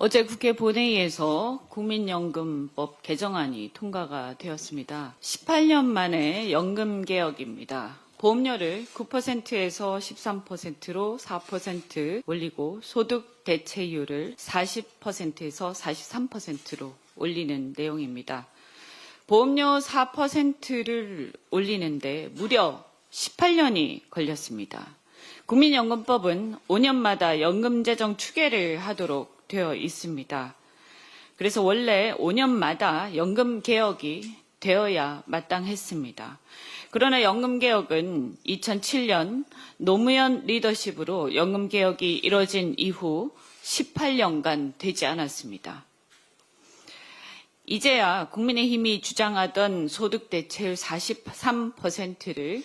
어제 국회 본회의에서 국민연금법 개정안이 통과가 되었습니다. 18년 만에 연금 개혁입니다. 보험료를 9%에서 13%로 4% 올리고 소득 대체율을 40%에서 43%로 올리는 내용입니다. 보험료 4%를 올리는데 무려 18년이 걸렸습니다. 국민연금법은 5년마다 연금 재정 추계를 하도록 되어 있습니다. 그래서 원래 5년마다 연금 개혁이 되어야 마땅했습니다. 그러나 연금 개혁은 2007년 노무현 리더십으로 연금 개혁이 이뤄진 이후 18년간 되지 않았습니다. 이제야 국민의힘이 주장하던 소득 대체율 43%를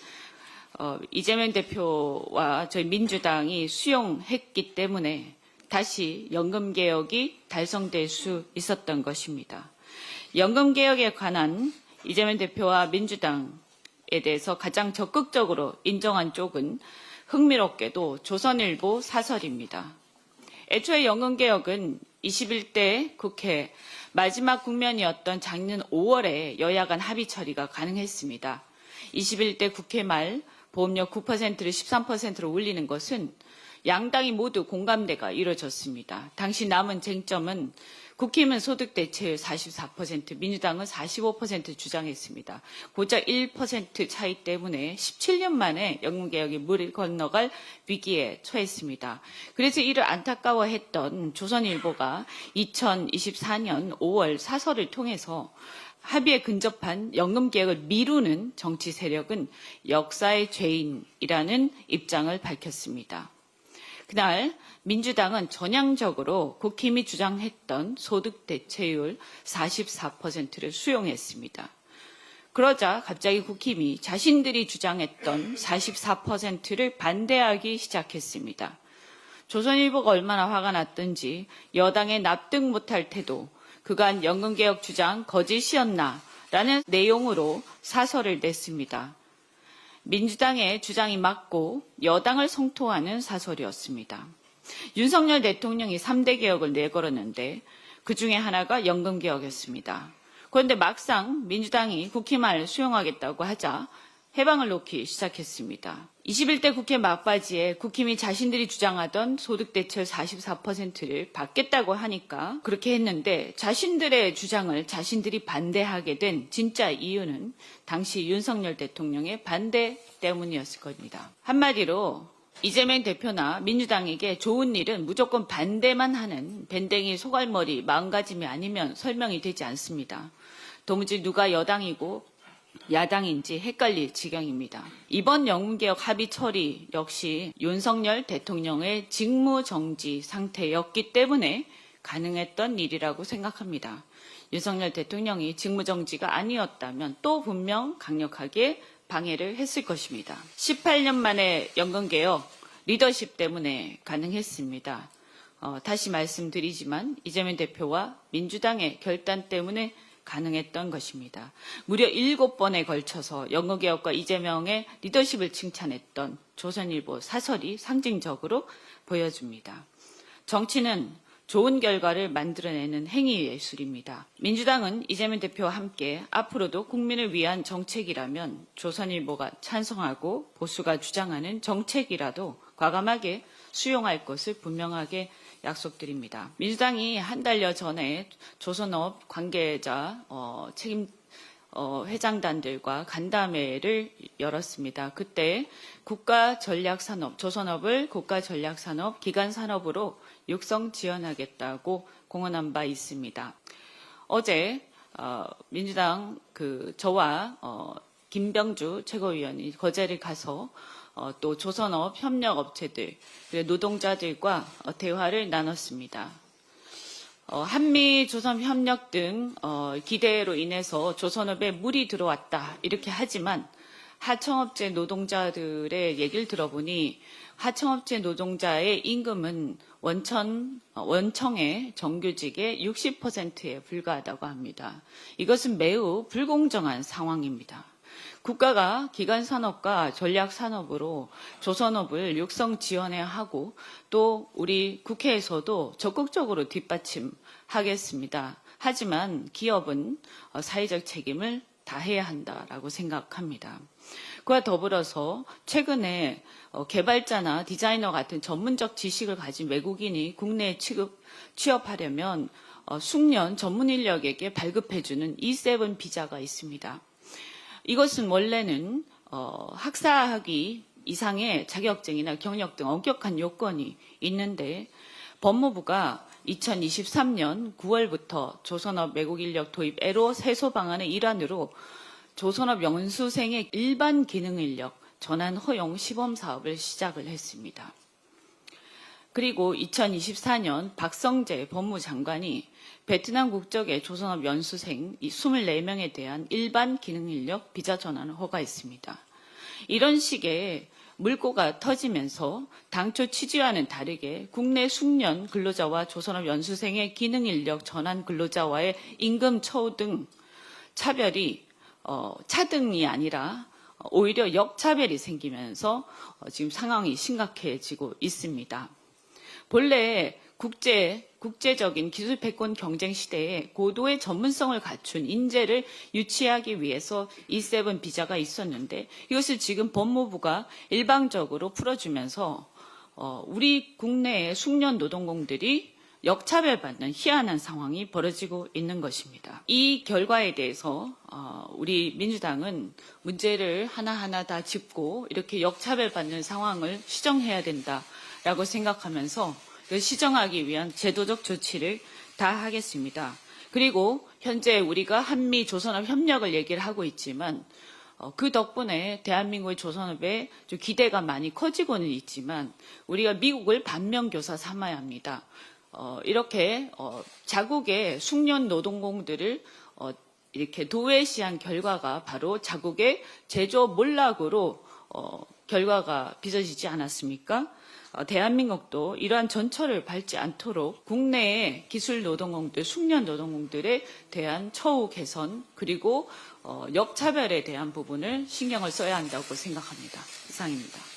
어, 이재명 대표와 저희 민주당이 수용했기 때문에 다시 연금 개혁이 달성될 수 있었던 것입니다. 연금 개혁에 관한 이재명 대표와 민주당에 대해서 가장 적극적으로 인정한 쪽은 흥미롭게도 조선일보 사설입니다. 애초에 연금개혁은 21대 국회 마지막 국면이었던 작년 5월에 여야 간 합의 처리가 가능했습니다. 21대 국회 말 보험료 9%를 13%로 올리는 것은 양당이 모두 공감대가 이루어졌습니다. 당시 남은 쟁점은 국힘은 소득 대체율 44%, 민주당은 45% 주장했습니다. 고작 1% 차이 때문에 17년 만에 연금개혁이 물을 건너갈 위기에 처했습니다. 그래서 이를 안타까워했던 조선일보가 2024년 5월 사설을 통해서 합의에 근접한 연금 개혁을 미루는 정치 세력은 역사의 죄인이라는 입장을 밝혔습니다. 그날 민주당은 전향적으로 국힘이 주장했던 소득 대체율 44%를 수용했습니다. 그러자 갑자기 국힘이 자신들이 주장했던 44%를 반대하기 시작했습니다. 조선일보가 얼마나 화가 났던지 여당의 납득 못할 태도, 그간 연금개혁 주장 거짓이었나 라는 내용으로 사설을 냈습니다. 민주당의 주장이 맞고 여당을 성토하는 사설이었습니다. 윤석열 대통령이 3대 개혁을 내걸었는데 그 중에 하나가 연금 개혁이었습니다. 그런데 막상 민주당이 국힘을 수용하겠다고 하자 해방을 놓기 시작했습니다. 21대 국회 막바지에 국힘이 자신들이 주장하던 소득 대체율 44%를 받겠다고 하니까 그렇게 했는데 자신들의 주장을 자신들이 반대하게 된 진짜 이유는 당시 윤석열 대통령의 반대 때문이었을 겁니다. 한마디로 이재명 대표나 민주당에게 좋은 일은 무조건 반대만 하는 밴댕이 소갈머리 마음가짐이 아니면 설명이 되지 않습니다. 도무지 누가 여당이고 야당인지 헷갈릴 지경입니다. 이번 영문개혁 합의 처리 역시 윤석열 대통령의 직무 정지 상태였기 때문에 가능했던 일이라고 생각합니다. 윤석열 대통령이 직무정지가 아니었다면 또 분명 강력하게 방해를 했을 것입니다. 18년 만에 연금개혁 리더십 때문에 가능했습니다. 어, 다시 말씀드리지만 이재명 대표와 민주당의 결단 때문에 가능했던 것입니다. 무려 일곱 번에 걸쳐서 연금개혁과 이재명의 리더십을 칭찬했던 조선일보 사설이 상징적으로 보여줍니다. 정치는 좋은 결과를 만들어내는 행위 예술입니다. 민주당은 이재명 대표와 함께 앞으로도 국민을 위한 정책이라면 조선일보가 찬성하고 보수가 주장하는 정책이라도 과감하게 수용할 것을 분명하게 약속드립니다. 민주당이 한 달여 전에 조선업 관계자 어, 책임 어, 회장단들과 간담회를 열었습니다. 그때 국가 전략 산업, 조선업을 국가 전략 산업, 기간 산업으로 육성 지원하겠다고 공언한 바 있습니다. 어제 어, 민주당 그 저와 어, 김병주 최고위원이 거제를 가서 어, 또 조선업 협력 업체들, 노동자들과 어, 대화를 나눴습니다. 어, 한미 조선 협력 등 어, 기대로 인해서 조선업에 물이 들어왔다 이렇게 하지만 하청업체 노동자들의 얘기를 들어보니 하청업체 노동자의 임금은 원천 어, 원청의 정규직의 60%에 불과하다고 합니다. 이것은 매우 불공정한 상황입니다. 국가가 기간 산업과 전략 산업으로 조선업을 육성 지원해야 하고 또 우리 국회에서도 적극적으로 뒷받침하겠습니다. 하지만 기업은 어, 사회적 책임을 다해야 한다라고 생각합니다. 그와 더불어서 최근에 어, 개발자나 디자이너 같은 전문적 지식을 가진 외국인이 국내에 취급, 취업하려면 어, 숙련 전문 인력에게 발급해주는 E7 비자가 있습니다. 이것은 원래는 어, 학사학위 이상의 자격증이나 경력 등 엄격한 요건이 있는데 법무부가 2023년 9월부터 조선업 외국 인력 도입 애로 해소 방안의 일환으로 조선업 연수생의 일반 기능 인력 전환 허용 시범 사업을 시작을 했습니다. 그리고 2024년 박성재 법무장관이 베트남 국적의 조선업 연수생 24명에 대한 일반 기능 인력 비자 전환을 허가했습니다. 이런 식의 물꼬가 터지면서 당초 취지와는 다르게 국내 숙련 근로자와 조선업 연수생의 기능 인력 전환 근로자와의 임금 처우 등 차별이 어, 차등이 아니라 오히려 역차별이 생기면서 어, 지금 상황이 심각해지고 있습니다. 본래 국제 국제적인 기술 패권 경쟁 시대에 고도의 전문성을 갖춘 인재를 유치하기 위해서 E7 비자가 있었는데 이것을 지금 법무부가 일방적으로 풀어주면서 어, 우리 국내의 숙련 노동공들이 역차별받는 희한한 상황이 벌어지고 있는 것입니다. 이 결과에 대해서 어, 우리 민주당은 문제를 하나하나 다 짚고 이렇게 역차별받는 상황을 시정해야 된다 라고 생각하면서 그 시정하기 위한 제도적 조치를 다 하겠습니다. 그리고 현재 우리가 한미 조선업 협력을 얘기를 하고 있지만 어, 그 덕분에 대한민국의 조선업에 좀 기대가 많이 커지고는 있지만 우리가 미국을 반면교사 삼아야 합니다. 어, 이렇게 어, 자국의 숙련 노동공들을 어, 이렇게 도외시한 결과가 바로 자국의 제조 몰락으로 어, 결과가 빚어지지 않았습니까? 어, 대한민국도 이러한 전철을 밟지 않도록 국내의 기술 노동공들, 숙련 노동공들에 대한 처우 개선 그리고 어, 역차별에 대한 부분을 신경을 써야 한다고 생각합니다. 이상입니다.